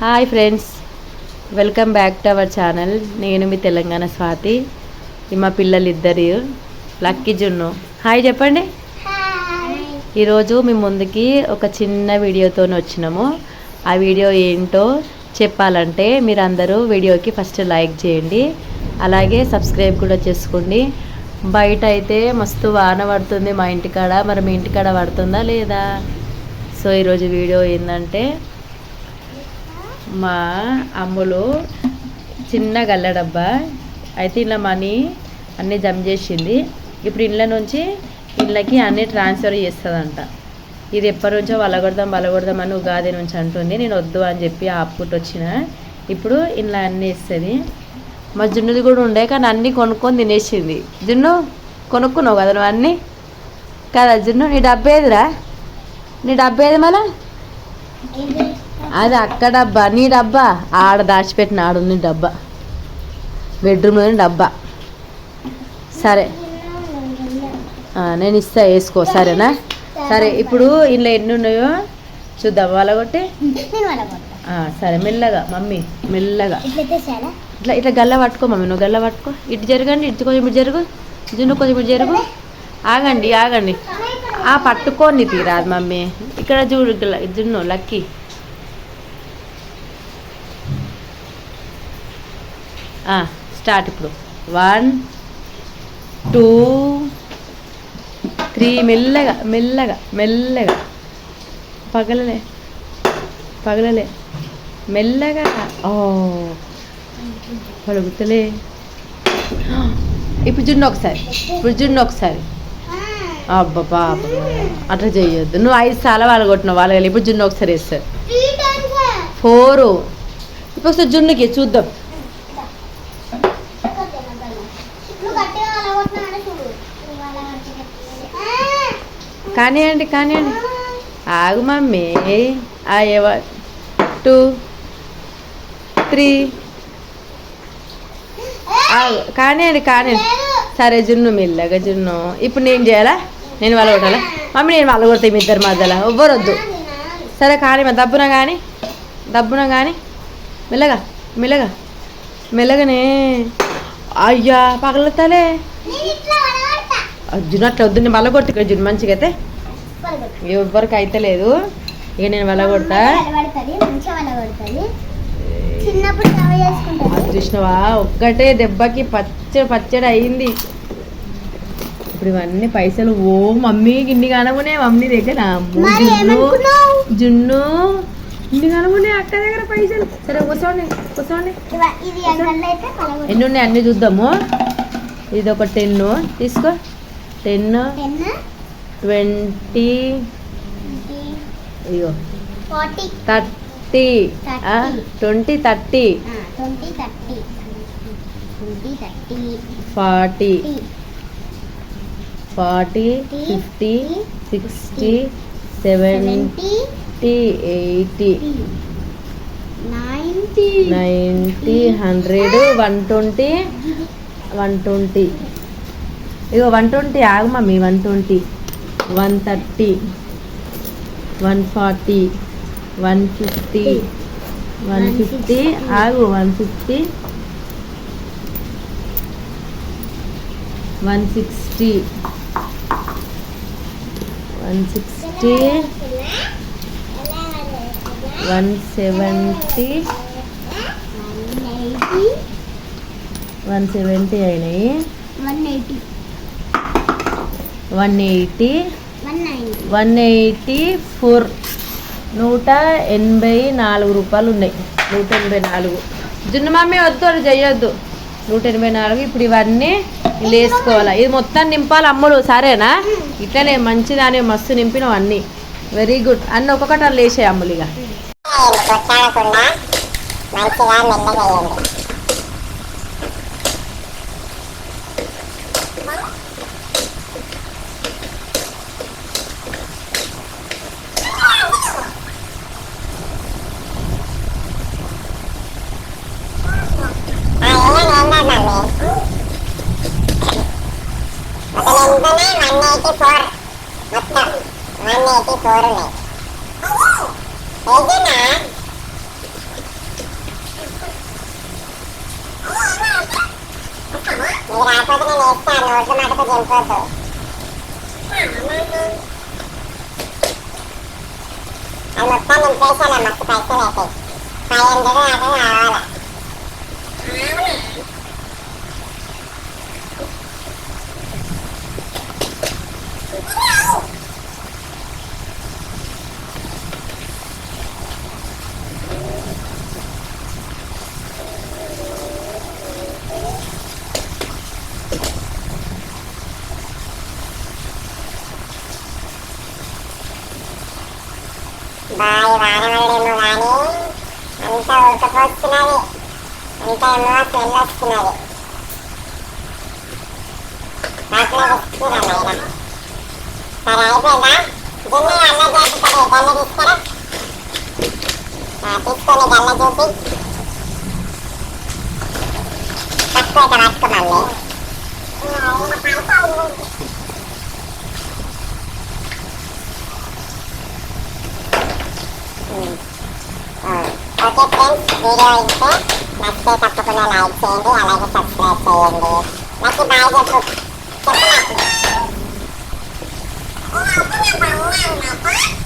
Hi friends welcome back to our channel నేను మీ తెలంగాణ స్వాతి. మా పిల్లలు ఇద్దరు లక్కీ జున్ను హాయ్ చెప్పండి ఈరోజు మీ ముందుకి ఒక చిన్న వీడియోతో వచ్చినాము. ఆ వీడియో ఏంటో చెప్పాలంటే మీరు అందరూ వీడియోకి ఫస్ట్ లైక్ చేయండి. అలాగే సబ్స్క్రైబ్ కూడా చేసుకోండి. బయట అయితే మస్తు వాన పడుతుంది మా ఇంటికాడ. మరి మీ ఇంటికాడ పడుతుందా లేదా? సో ఈరోజు వీడియో ఏంటంటే మా అమ్ములు చిన్న గల్ల డబ్బా అయితే ఇలా మనీ అన్నీ జమ చేసింది. ఇప్పుడు ఇళ్ళ నుంచి ఇళ్ళకి అన్నీ ట్రాన్స్ఫర్ చేస్తుందంట. ఇది ఎప్పటి నుంచో వలగొడదాం వలగొడదాం అని ఉగాది నుంచి అంటుంది. నేను వద్దు అని చెప్పి ఆపుకుంటూ వచ్చిన. ఇప్పుడు ఇలా అన్నీ ఇస్తుంది. మా జున్నుది కూడా ఉండే కానీ అన్నీ కొనుక్కొని తినేసింది. జున్ను కొనుక్కున్నావు కదా నువ్వు అన్నీ? కదా జున్ను నీ డబ్బేదిరా నీ డబ్బేది ఏది అది అక్క డబ్బా. నీ డబ్బా? ఆడ దాచిపెట్టిన ఆడుంది డబ్బా. బెడ్రూమ్లోని డబ్బా. సరే. నేను ఇస్తా వేసుకో. సరేనా? సరే ఇప్పుడు ఇంట్లో ఎన్ని ఉన్నాయో చూద్దాం. వాళ్ళగొట్టి సరే. మెల్లగా మమ్మీ మెల్లగా. ఇట్లా ఇట్లా గల్ల పట్టుకో మమ్మీ. నువ్వు గల్ల పట్టుకో. ఇటు జరగండి ఇటు కొంచెం ఇటు జరుగు. జున్ను కొంచెం ఇటు జరుగు. ఆగండి ఆగండి. ఆ పట్టుకోని తీరాదు మమ్మీ. ఇక్కడ చూడు జున్ను లక్కీ. స్టార్ట్ ఇప్పుడు. వన్ టూ త్రీ మెల్లగా మెల్లగా మెల్లగా. పగలలే పగలలే. మెల్లగా. ఓ పలుగుతలే ఇప్పుడు జున్ను ఒకసారి ఇప్పుడు జున్ను ఒకసారి. అబ్బా పాప. అట్లా చేయొద్దు. నువ్వు ఐదు సార్లు వాళ్ళు కొట్టినావు వాళ్ళు ఇప్పుడు జున్ను ఒకసారి వేస్తారు. ఫోరు. ఇప్పుడు ఒకసారి జున్నుకి చూద్దాం నువ్వు గట్టిగా వాళ్ళ కొట్టినా చూడు నువ్వు వాళ్ళ గట్టిగా కానివ్వండి కానివ్వండి ఆగు మమ్మీ. ఆ ఎవ టూ త్రీ. ఆగు. కానివ్వండి కానివ్వండి సరే జున్ను మెల్లగా జున్ను. ఇప్పుడు నేను చేయాలా? నేను వాళ్ళ కొట్టాలా? మమ్మీ నేను వాళ్ళ కొడతాయి మీ ఇద్దరు మధ్యలో. ఎవ్వరొద్దు. సరే కానీ దబ్బున కానీ దబ్బున కానీ మెల్లగా మెల్లగా మెల్లగానే. అయ్యా పగలతలే. అట్లా వద్దు నేను ఇక్కడ జున్ను మంచిగా అయితే ఎవరికి అయితే లేదు. ఇక నేను వాళ్ళ కొడతా. వాళ్ళ పడుతుంది మంచిగా వాళ్ళ పడుతుంది చిన్నప్పుడు తవ చేసుకుంటాను అది చూసినవా? ఒక్కటే దెబ్బకి పచ్చడి పచ్చడి అయింది. ఇప్పుడు ఇవన్నీ పైసలు. ఓ మమ్మీ ఇన్ని కనమునే మమ్మీ దగ్గర. జున్ను జున్ను ఇన్ని కనమునే అక్క దగ్గర పైసలు. సరే కూర్చోండి కూర్చోండి. ఎన్ని ఉన్నాయి అన్ని చూద్దాము. ఇది ఒక టెన్ తీసుకో. టెన్ ట్వంటీ ఇగో forty. Thirty. Twenty thirty. Forty. Forty. Fifty. Sixty seventy eighty. Ninety hundred one twenty one twenty. ఇగో వన్ ట్వంటీ ఆగు mummy one twenty. One thirty one forty one fifty one fifty ఆగు one fifty. One sixty. One sixty. One seventy. One seventy అయినాయి. One eighty. One eighty one eighty four నూట ఎనభై నాలుగు రూపాయలు ఉన్నాయి. నూట ఎనభై నాలుగు. జున్ను మమ్మీ వద్దు అది చెయ్యొద్దు. నూట ఎనభై నాలుగు ఇప్పుడు ఇవన్నీ వేసుకోవాలి ఇది మొత్తం నింపాలి అమ్ములు సరేనా? ఇట్లనే మంచిదాని మస్తు నింపినావు అన్నీ వెరీ గుడ్. అన్నీ ఒక్కొక్కటి అలా వేసాయి అమ్ములు ఇక. ఉంటుంది వన్ ఎయిటీ ఫోర్ మొత్తం వన్ ఎయిటీ ఫోర్ అయితేనా మీరు రాకపోతే నేను వేస్తాను రోజు మాటతో చనిపోతా అది మొత్తం నింపేసాను మొత్తం పైసలు అయితే ఫైవ్ హండ్రెడ్ యాభై కావాలా బాయ్ వానవల్లేమో కానీ అంత ఉడకపోస్తున్నది అంత ఏమో స్మెల్ వస్తున్నది నాకు వస్తున్నా నాయన సరే అయిపోయిందా గిన్నె అన్న చేస్తుంది గల్ల తీసుకురా ఆ, తీసుకొని గల్ల చూపి తక్కువ అయితే పట్టుకోమండి ఓకే ఫ్రెండ్స్ వీడియో ఇస్తే నచ్చితే తప్పకుండా లైక్ చేయండి అలాగే సబ్స్క్రైబ్ చేయండి నాకు బాయ్ చెప్పు చెప్పు నాకు không có nhà bằng ngang nào quá